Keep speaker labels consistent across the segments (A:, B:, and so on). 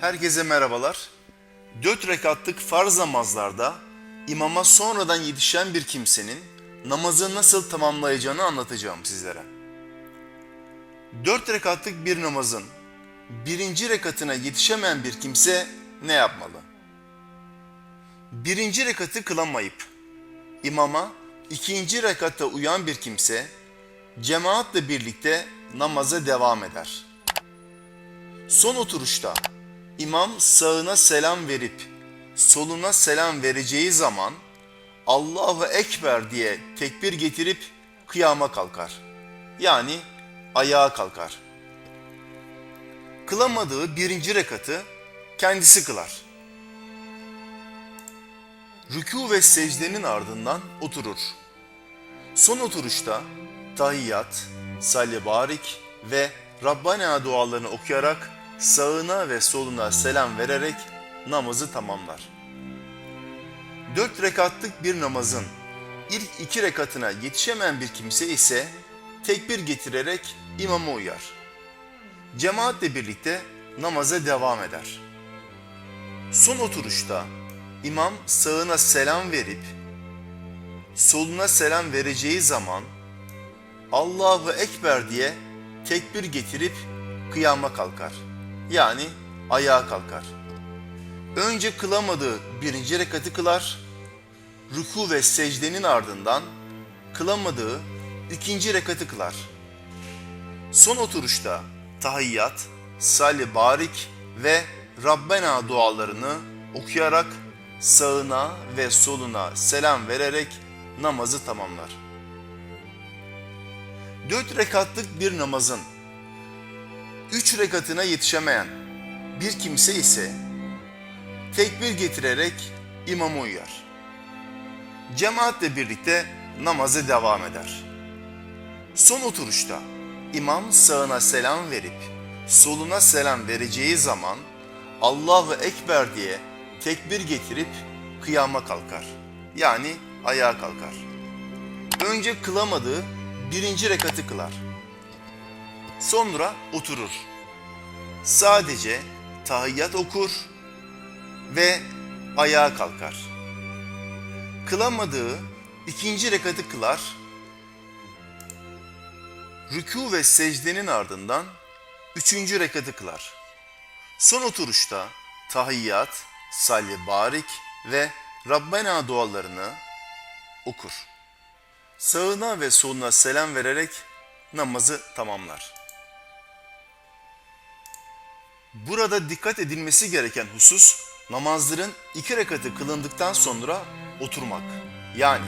A: Herkese merhabalar. Dört rekatlık farz namazlarda imama sonradan yetişen bir kimsenin namazı nasıl tamamlayacağını anlatacağım sizlere. Dört rekatlık bir namazın birinci rekatına yetişemeyen bir kimse ne yapmalı? Birinci rekatı kılamayıp imama ikinci rekatta uyan bir kimse cemaatle birlikte namaza devam eder. Son oturuşta imam sağına selam verip soluna selam vereceği zaman Allahu Ekber diye tekbir getirip kıyama kalkar. Yani ayağa kalkar. Kılamadığı birinci rekatı kendisi kılar. Rükû ve secdenin ardından oturur. Son oturuşta tahiyyat, salli barik ve Rabbana dualarını okuyarak sağına ve soluna selam vererek namazı tamamlar. Dört rekatlık bir namazın ilk iki rekatına yetişemeyen bir kimse ise tekbir getirerek imama uyar. Cemaatle birlikte namaza devam eder. Son oturuşta imam sağına selam verip soluna selam vereceği zaman Allahu Ekber diye tekbir getirip kıyama kalkar. Yani ayağa kalkar. Önce kılamadığı birinci rekatı kılar, ruku ve secdenin ardından kılamadığı ikinci rekatı kılar. Son oturuşta tahiyyat, salli barik ve Rabbena dualarını okuyarak sağına ve soluna selam vererek namazı tamamlar. Dört rekatlık bir namazın üç rekatına yetişemeyen bir kimse ise tekbir getirerek imama uyar. Cemaatle birlikte namaza devam eder. Son oturuşta imam sağına selam verip soluna selam vereceği zaman Allahu Ekber diye tekbir getirip kıyama kalkar. Yani ayağa kalkar. Önce kılamadığı birinci rekatı kılar. Sonra oturur. Sadece tahiyyat okur ve ayağa kalkar. Kılamadığı ikinci rekatı kılar. Rükû ve secdenin ardından üçüncü rekatı kılar. Son oturuşta tahiyyat, salli barik ve Rabbena dualarını okur. Sağına ve soluna selam vererek namazı tamamlar. Burada dikkat edilmesi gereken husus namazların iki rekatı kılındıktan sonra oturmak. Yani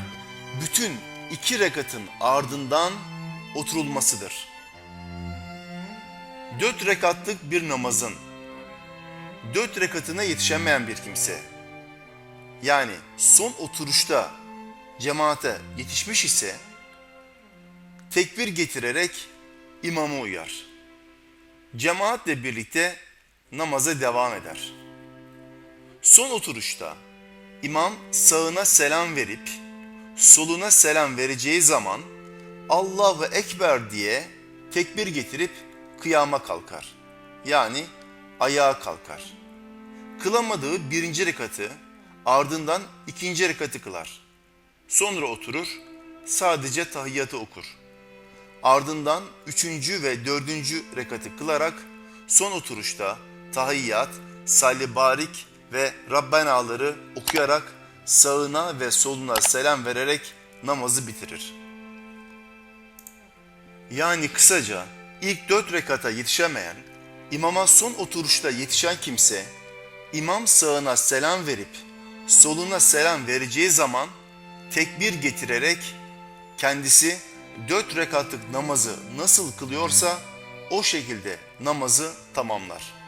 A: bütün iki rekatın ardından oturulmasıdır. Dört rekatlık bir namazın dört rekatına yetişemeyen bir kimse yani son oturuşta cemaate yetişmiş ise tekbir getirerek imama uyar. Cemaatle birlikte namaza devam eder. Son oturuşta imam sağına selam verip soluna selam vereceği zaman Allahu Ekber diye tekbir getirip kıyama kalkar. Yani ayağa kalkar. Kılamadığı birinci rekatı ardından ikinci rekatı kılar. Sonra oturur, sadece tahiyyatı okur. Ardından üçüncü ve dördüncü rekatı kılarak son oturuşta tahiyyat, salli barik ve Rabbenaları okuyarak sağına ve soluna selam vererek namazı bitirir. Yani kısaca ilk dört rekata yetişemeyen, imama son oturuşta yetişen kimse, imam sağına selam verip soluna selam vereceği zaman tekbir getirerek kendisi dört rekatlık namazı nasıl kılıyorsa o şekilde namazı tamamlar.